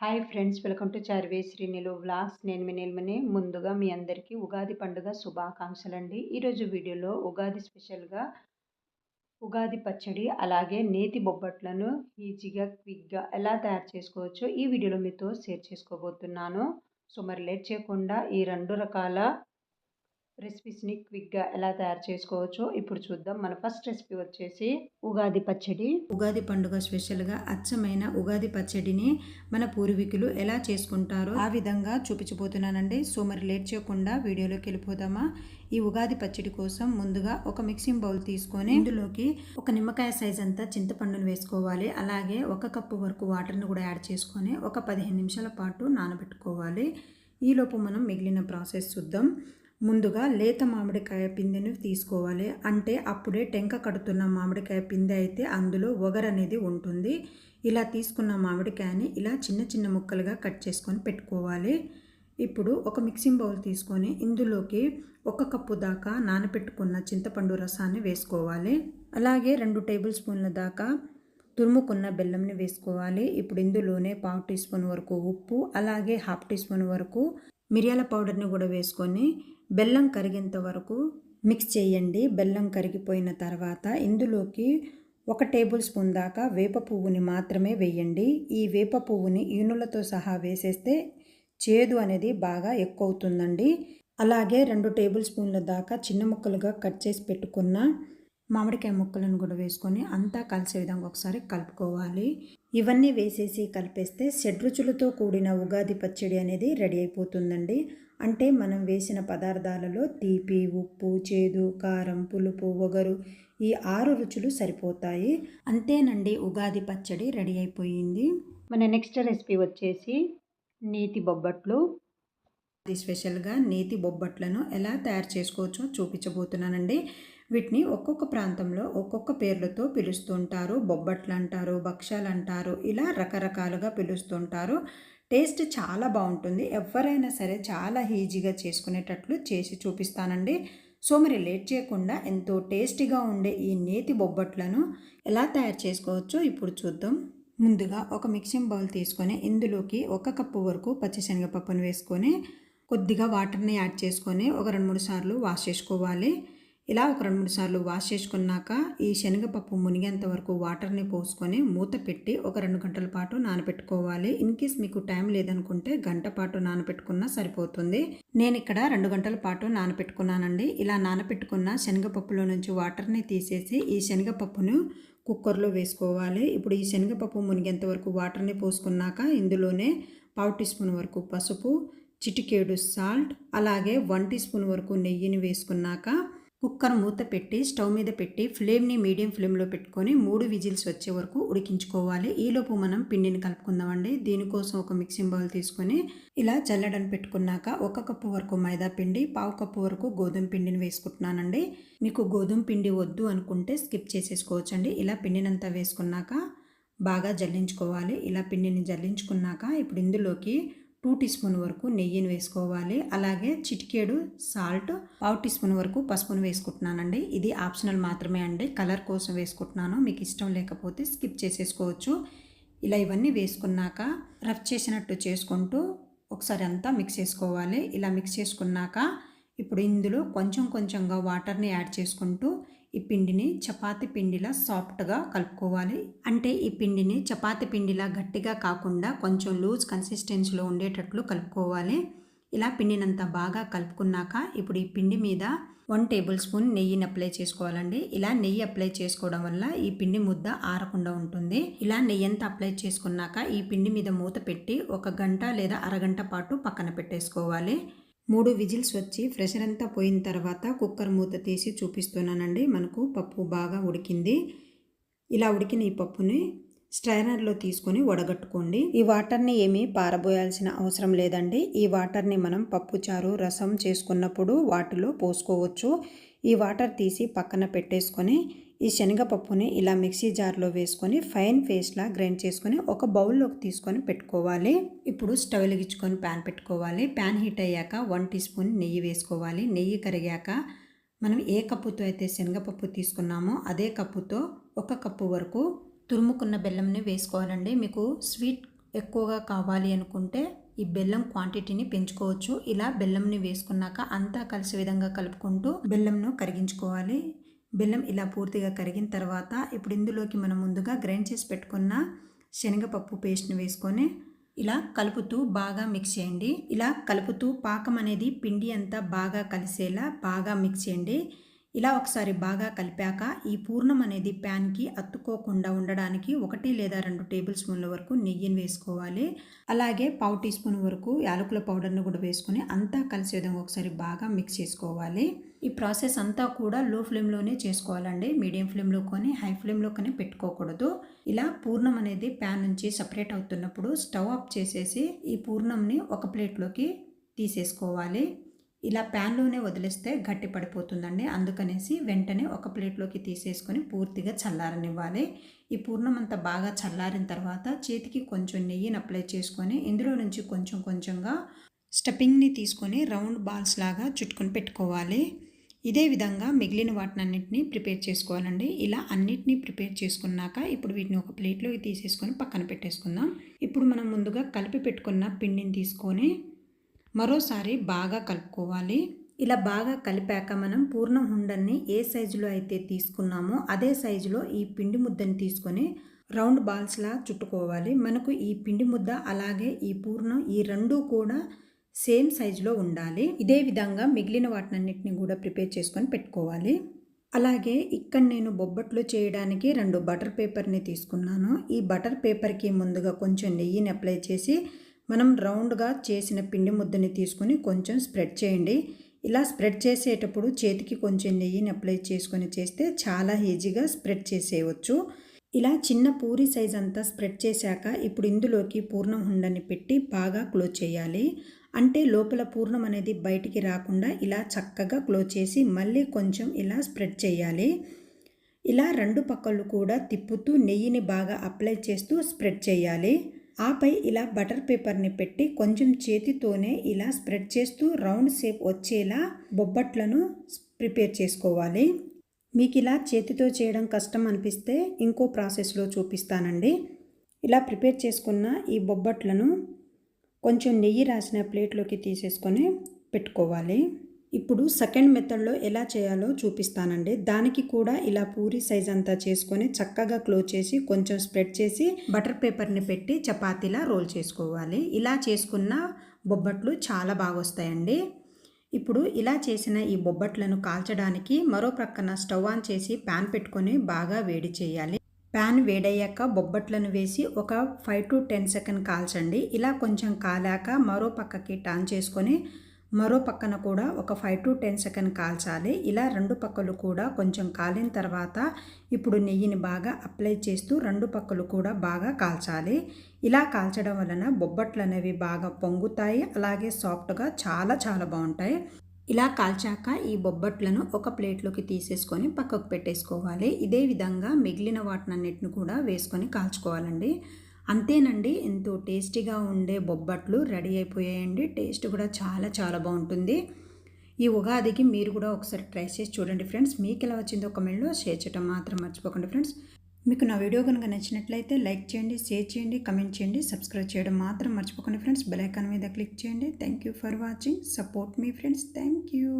Hi friends welcome to చార్వే శ్రీనిలు vlogs. నేను మీ నిల్మని ముందుగా మీ అందరికీ ఉగాది పండుగ శుభాకాంక్షలు అండి ఈరోజు వీడియోలో ఉగాది స్పెషల్గా ఉగాది పచ్చడి అలాగే నేతి బొబ్బట్లను ఈజీగా క్విక్గా ఎలా తయారు చేసుకోవచ్చో ఈ వీడియోలో మీతో షేర్ చేసుకోబోతున్నాను. సో మరి లేట్ చేయకుండా ఈ రెండు రకాల రెసిపీస్ని క్విక్గా ఎలా తయారు చేసుకోవచ్చో ఇప్పుడు చూద్దాం. మన ఫస్ట్ రెసిపీ వచ్చేసి ఉగాది పచ్చడి. ఉగాది పండుగ స్పెషల్గా అచ్చమైన ఉగాది పచ్చడిని మన పూర్వీకులు ఎలా చేసుకుంటారో ఆ విధంగా చూపించబోతున్నానండి. సో మరి లేట్ చేయకుండా వీడియోలోకి వెళ్ళిపోదామా? ఈ ఉగాది పచ్చడి కోసం ముందుగా ఒక మిక్సింగ్ బౌల్ తీసుకొని ఇందులోకి ఒక నిమ్మకాయ సైజ్ అంతా చింతపండును వేసుకోవాలి. అలాగే ఒక కప్పు వరకు వాటర్ని కూడా యాడ్ చేసుకొని ఒక పదిహేను నిమిషాల పాటు నానబెట్టుకోవాలి. ఈలోపు మనం మిగిలిన ప్రాసెస్ చూద్దాం. ముందుగా లేత మామిడికాయ పిందెను తీసుకోవాలి. అంటే అప్పుడే టెంక కడుతున్న మామిడికాయ పిందె అయితే అందులో ఒగరు అనేది ఉంటుంది. ఇలా తీసుకున్న మామిడికాయని ఇలా చిన్న చిన్న ముక్కలుగా కట్ చేసుకొని పెట్టుకోవాలి. ఇప్పుడు ఒక మిక్సింగ్ బౌల్ తీసుకొని ఇందులోకి ఒక కప్పు దాకా నానబెట్టుకున్న చింతపండు రసాన్ని వేసుకోవాలి. అలాగే రెండు టేబుల్ స్పూన్ల దాకా తురుముకున్న బెల్లంని వేసుకోవాలి. ఇప్పుడు ఇందులోనే పావు టీ స్పూన్ వరకు ఉప్పు అలాగే హాఫ్ టీ స్పూన్ వరకు మిరియాల పౌడర్ని కూడా వేసుకొని బెల్లం కరిగేంత వరకు మిక్స్ చేయండి. బెల్లం కరిగిపోయిన తర్వాత ఇందులోకి ఒక టేబుల్ స్పూన్ దాకా వేప పువ్వుని మాత్రమే వేయండి. ఈ వేప పువ్వుని ఈనులతో సహా వేసేస్తే చేదు అనేది బాగా ఎక్కువ అవుతుందండి అలాగే రెండు టేబుల్ స్పూన్ల దాకా చిన్న ముక్కలుగా కట్ చేసి పెట్టుకున్న మామిడికాయ ముక్కలను కూడా వేసుకొని అంతా కలిసే విధంగా ఒకసారి కలుపుకోవాలి. ఇవన్నీ వేసేసి కలిపేస్తే షడ్రుచులతో కూడిన ఉగాది పచ్చడి అనేది రెడీ అయిపోతుందండి. అంటే మనం వేసిన పదార్థాలలో తీపి ఉప్పు చేదు కారం పులుపు ఒగరు ఈ ఆరు రుచులు సరిపోతాయి. అంతేనండి ఉగాది పచ్చడి రెడీ అయిపోయింది. మన నెక్స్ట్ రెసిపీ వచ్చేసి నేతి బొబ్బట్లు. ఇది స్పెషల్గా నేతి బొబ్బట్లను ఎలా తయారు చేసుకోవచ్చో చూపించబోతున్నానండి. వీటిని ఒక్కొక్క ప్రాంతంలో ఒక్కొక్క పేర్లతో పిలుస్తుంటారు. బొబ్బట్లు అంటారు భక్ష్యాలు అంటారు ఇలా రకరకాలుగా పిలుస్తుంటారు. టేస్ట్ చాలా బాగుంటుంది. ఎవరైనా సరే చాలా ఈజీగా చేసుకునేటట్లు చేసి చూపిస్తానండి. సో మరి లేట్ చేయకుండా ఎంతో టేస్టీగా ఉండే ఈ నేతి బొబ్బట్లను ఎలా తయారు చేసుకోవచ్చో ఇప్పుడు చూద్దాం. ముందుగా ఒక మిక్సింగ్ బౌల్ తీసుకొని ఇందులోకి ఒక కప్పు వరకు పచ్చిశనగపప్పును వేసుకొని కొద్దిగా వాటర్ని యాడ్ చేసుకొని ఒక రెండు మూడు సార్లు వాష్ చేసుకోవాలి. ఇలా ఒక రెండు మూడు సార్లు వాష్ చేసుకున్నాక ఈ శనగపప్పు మునిగేంత వరకు వాటర్ని పోసుకొని మూత పెట్టి ఒక రెండు గంటల పాటు నానబెట్టుకోవాలి. ఇన్ కేస్ మీకు టైం లేదనుకుంటే గంట పాటు నానబెట్టుకున్నా సరిపోతుంది. నేను ఇక్కడ రెండు గంటల పాటు నానబెట్టుకున్నానండి. ఇలా నానబెట్టుకున్న శనగపప్పులో నుంచి వాటర్ని తీసేసి ఈ శనగపప్పును కుక్కర్లో వేసుకోవాలి. ఇప్పుడు ఈ శనగపప్పు మునిగేంత వరకు వాటర్ని పోసుకున్నాక ఇందులోనే పావు టీ స్పూన్ వరకు పసుపు చిటికేడు సాల్ట్ అలాగే వన్ టీ స్పూన్ వరకు నెయ్యిని వేసుకున్నాక కుక్కర్ మూత పెట్టి స్టవ్ మీద పెట్టి ఫ్లేమ్ని మీడియం ఫ్లేమ్లో పెట్టుకొని మూడు విజిల్స్ వచ్చే వరకు ఉడికించుకోవాలి. ఈలోపు మనం పిండిని కలుపుకుందామండి. దీనికోసం ఒక మిక్సింగ్ బౌల్ తీసుకొని ఇలా చల్లడని పెట్టుకున్నాక ఒక కప్పు వరకు మైదా పిండి పావు కప్పు వరకు గోధుమ పిండిని వేసుకుంటున్నానండి. మీకు గోధుమ పిండి వద్దు అనుకుంటే స్కిప్ చేసేసుకోవచ్చండి. ఇలా పిండినంతా వేసుకున్నాక బాగా జల్లించుకోవాలి. ఇలా పిండిని జల్లించుకున్నాక ఇప్పుడు ఇందులోకి టూ టీ స్పూన్ వరకు నెయ్యిని వేసుకోవాలి. అలాగే చిటికేడు సాల్ట్ పావు టీ స్పూన్ వరకు పసుపును వేసుకుంటున్నానండి. ఇది ఆప్షనల్ మాత్రమే అండి. కలర్ కోసం వేసుకుంటున్నాను. మీకు ఇష్టం లేకపోతే స్కిప్ చేసేసుకోవచ్చు. ఇలా ఇవన్నీ వేసుకున్నాక రఫ్ చేసినట్టు చేసుకుంటూ ఒకసారి అంతా మిక్స్ చేసుకోవాలి. ఇలా మిక్స్ చేసుకున్నాక ఇప్పుడు ఇందులో కొంచెం కొంచెంగా వాటర్ని యాడ్ చేసుకుంటూ ఈ పిండిని చపాతి పిండిలా సాఫ్ట్గా కలుపుకోవాలి. అంటే ఈ పిండిని చపాతి పిండిలా గట్టిగా కాకుండా కొంచెం లూజ్ కన్సిస్టెన్సీలో ఉండేటట్లు కలుపుకోవాలి. ఇలా పిండినంత బాగా కలుపుకున్నాక ఇప్పుడు ఈ పిండి మీద వన్ టేబుల్ స్పూన్ నెయ్యిని అప్లై చేసుకోవాలండి. ఇలా నెయ్యి అప్లై చేసుకోవడం వల్ల ఈ పిండి ముద్ద ఆరకుండా ఉంటుంది. ఇలా నెయ్యి అంతా అప్లై చేసుకున్నాక ఈ పిండి మీద మూత పెట్టి ఒక గంట లేదా అరగంట పాటు పక్కన పెట్టేసుకోవాలి. మూడు విజిల్స్ వచ్చి ప్రెషర్ అంతా పోయిన తర్వాత కుక్కర్ మూత తీసి చూపిస్తున్నానండి. మనకు పప్పు బాగా ఉడికింది. ఇలా ఉడికిన ఈ పప్పుని స్ట్రైనర్లో తీసుకొని వడగట్టుకోండి. ఈ వాటర్ని ఏమీ పారబోయాల్సిన అవసరం లేదండి. ఈ వాటర్ని మనం పప్పు చారు రసం చేసుకున్నప్పుడు వాటిలో పోసుకోవచ్చు. ఈ వాటర్ తీసి పక్కన పెట్టేసుకొని ఈ శనగపప్పుని ఇలా మిక్సీ జార్లో వేసుకొని ఫైన్ పేస్ట్లా గ్రైండ్ చేసుకొని ఒక బౌల్లోకి తీసుకొని పెట్టుకోవాలి. ఇప్పుడు స్టవ్ వెలిగించుకొని ప్యాన్ పెట్టుకోవాలి. ప్యాన్ హీట్ అయ్యాక వన్ టీ స్పూన్ నెయ్యి వేసుకోవాలి. నెయ్యి కరిగాక మనం ఏ కప్పుతో అయితే శనగపప్పు తీసుకున్నామో అదే కప్పుతో ఒక కప్పు వరకు తురుముకున్న బెల్లంని వేసుకోవాలండి. మీకు స్వీట్ ఎక్కువగా కావాలి అనుకుంటే ఈ బెల్లం క్వాంటిటీని పెంచుకోవచ్చు. ఇలా బెల్లంని వేసుకున్నాక అంతా కలిసే విధంగా కలుపుకుంటూ బెల్లంను కరిగించుకోవాలి. బెల్లం ఇలా పూర్తిగా కరిగిన తర్వాత ఇప్పుడు ఇందులోకి మనం ముందుగా గ్రైండ్ చేసి పెట్టుకున్న శనగపప్పు పేస్ట్ని వేసుకొని ఇలా కలుపుతూ బాగా మిక్స్ చేయండి. ఇలా కలుపుతూ పాకం అనేది పిండి అంతా బాగా కలిసేలా బాగా మిక్స్ చేయండి. ఇలా ఒకసారి బాగా కలిపాక ఈ పూర్ణం అనేది ప్యాన్కి అత్తుకోకుండా ఉండడానికి ఒకటి లేదా రెండు టేబుల్ స్పూన్ల వరకు నెయ్యిని వేసుకోవాలి. అలాగే పావు టీ స్పూన్ వరకు యాలకుల పౌడర్ను కూడా వేసుకొని అంతా కలిసే విధంగా ఒకసారి బాగా మిక్స్ చేసుకోవాలి. ఈ ప్రాసెస్ అంతా కూడా లో ఫ్లేమ్లోనే చేసుకోవాలండి. మీడియం ఫ్లేమ్లో కానీ హై ఫ్లేమ్లో కానీ పెట్టుకోకూడదు. ఇలా పూర్ణం అనేది ప్యాన్ నుంచి సపరేట్ అవుతున్నప్పుడు స్టవ్ ఆఫ్ చేసేసి ఈ పూర్ణంని ఒక ప్లేట్లోకి తీసేసుకోవాలి. ఇలా ప్యాన్లోనే వదిలేస్తే గట్టి పడిపోతుందండి. అందుకనేసి వెంటనే ఒక ప్లేట్లోకి తీసేసుకొని పూర్తిగా చల్లారనివ్వాలి. ఈ పూర్ణం అంతా బాగా చల్లారిన తర్వాత చేతికి కొంచెం నెయ్యిని అప్లై చేసుకొని ఇందులో నుంచి కొంచెం కొంచెంగా స్టఫింగ్ని తీసుకొని రౌండ్ బాల్స్ లాగా చుట్టుకొని పెట్టుకోవాలి. ఇదే విధంగా మిగిలిన వాటినన్నింటినీ ప్రిపేర్ చేసుకోవాలండి. ఇలా అన్నిటినీ ప్రిపేర్ చేసుకున్నాక ఇప్పుడు వీటిని ఒక ప్లేట్లోకి తీసేసుకొని పక్కన పెట్టేసుకుందాం. ఇప్పుడు మనం ముందుగా కలిపి పెట్టుకున్న పిండిని తీసుకొని మరోసారి బాగా కలుపుకోవాలి. ఇలా బాగా కలిపాక మనం పూర్ణ హుండని ఏ సైజులో అయితే తీసుకున్నామో అదే సైజులో ఈ పిండి ముద్దని తీసుకొని రౌండ్ బాల్స్లా చుట్టుకోవాలి. మనకు ఈ పిండి ముద్ద అలాగే ఈ పూర్ణం ఈ రెండు కూడా సేమ్ సైజులో ఉండాలి. ఇదే విధంగా మిగిలిన వాటినన్నిటిని కూడా ప్రిపేర్ చేసుకొని పెట్టుకోవాలి. అలాగే ఇక్కడ నేను బొబ్బట్లు చేయడానికి రెండు బటర్ పేపర్ని తీసుకున్నాను. ఈ బటర్ పేపర్కి ముందుగా కొంచెం నెయ్యిని అప్లై చేసి మనం రౌండ్గా చేసిన పిండి ముద్దని తీసుకొని కొంచెం స్ప్రెడ్ చేయండి. ఇలా స్ప్రెడ్ చేసేటప్పుడు చేతికి కొంచెం నెయ్యిని అప్లై చేసుకొని చేస్తే చాలా ఈజీగా స్ప్రెడ్ చేసేయవచ్చు ఇలా చిన్న పూరి సైజ్ అంతా స్ప్రెడ్ చేశాక ఇప్పుడు ఇందులోకి పూర్ణం ఉండని పెట్టి బాగా క్లోజ్ చేయాలి. అంటే లోపల పూర్ణం అనేది బయటికి రాకుండా ఇలా చక్కగా క్లోజ్ చేసి మళ్ళీ కొంచెం ఇలా స్ప్రెడ్ చేయాలి. ఇలా రెండు పక్కలు కూడా తిప్పుతూ నెయ్యిని బాగా అప్లై చేస్తూ స్ప్రెడ్ చేయాలి. ఆపై ఇలా బటర్ పేపర్ని పెట్టి కొంచెం చేతితోనే ఇలా స్ప్రెడ్ చేస్తూ రౌండ్ షేప్ వచ్చేలా బొబ్బట్లను ప్రిపేర్ చేసుకోవాలి. మీకు ఇలా చేతితో చేయడం కష్టం అనిపిస్తే ఇంకో ప్రాసెస్లో చూపిస్తానండి. ఇలా ప్రిపేర్ చేసుకున్న ఈ బొబ్బట్లను కొంచెం నెయ్యి రాసిన ప్లేట్లోకి తీసేసుకొని పెట్టుకోవాలి. ఇప్పుడు సెకండ్ మెథడ్లో ఎలా చేయాలో చూపిస్తానండి. దానికి కూడా ఇలా పూరి సైజ్ అంతా చేసుకొని చక్కగా క్లోజ్ చేసి కొంచెం స్ప్రెడ్ చేసి బటర్ పేపర్ని పెట్టి చపాతీలా రోల్ చేసుకోవాలి. ఇలా చేసుకున్న బొబ్బట్లు చాలా బాగా వస్తాయండి. ఇప్పుడు ఇలా చేసిన ఈ బొబ్బట్లను కాల్చడానికి మరో ప్రక్కన స్టవ్ ఆన్ చేసి ప్యాన్ పెట్టుకొని బాగా వేడి చేయాలి. ప్యాన్ వేడయ్యాక బొబ్బట్లను వేసి ఒక ఫైవ్ టు టెన్ సెకండ్ కాల్చండి. ఇలా కొంచెం కాలాక మరో పక్కకి టర్న్ చేసుకొని మరో పక్కన కూడా ఒక ఫైవ్ టు టెన్ సెకండ్ కాల్చాలి. ఇలా రెండు పక్కలు కూడా కొంచెం కాలిన తర్వాత ఇప్పుడు నెయ్యిని బాగా అప్లై చేస్తూ రెండు పక్కలు కూడా బాగా కాల్చాలి. ఇలా కాల్చడం వలన బొబ్బట్లు అనేవి బాగా పొంగుతాయి. అలాగే సాఫ్ట్గా చాలా చాలా బాగుంటాయి. ఇలా కాల్చాక ఈ బొబ్బట్లను ఒక ప్లేట్లోకి తీసేసుకొని పక్కకు పెట్టేసుకోవాలి. ఇదే విధంగా మిగిలిన వాటినన్నిటిని కూడా వేసుకొని కాల్చుకోవాలండి. అంతేనండి ఎంతో టేస్టీగా ఉండే బొబ్బట్లు రెడీ అయిపోయాయండి. టేస్ట్ కూడా చాలా చాలా బాగుంటుంది. ఈ ఉగాదికి మీరు కూడా ఒకసారి ట్రై చేసి చూడండి ఫ్రెండ్స్. మీకు ఎలా వచ్చిందో కమెంట్లో షేర్ చేయడం మాత్రం మర్చిపోకండి ఫ్రెండ్స్. మీకు నా వీడియో కనుక నచ్చినట్లయితే లైక్ చేయండి షేర్ చేయండి కమెంట్ చేయండి సబ్స్క్రైబ్ చేయడం మాత్రం మర్చిపోకండి ఫ్రెండ్స్. బెల్ ఐకాన్ మీద క్లిక్ చేయండి. Thank you for watching. Support me friends. Thank you.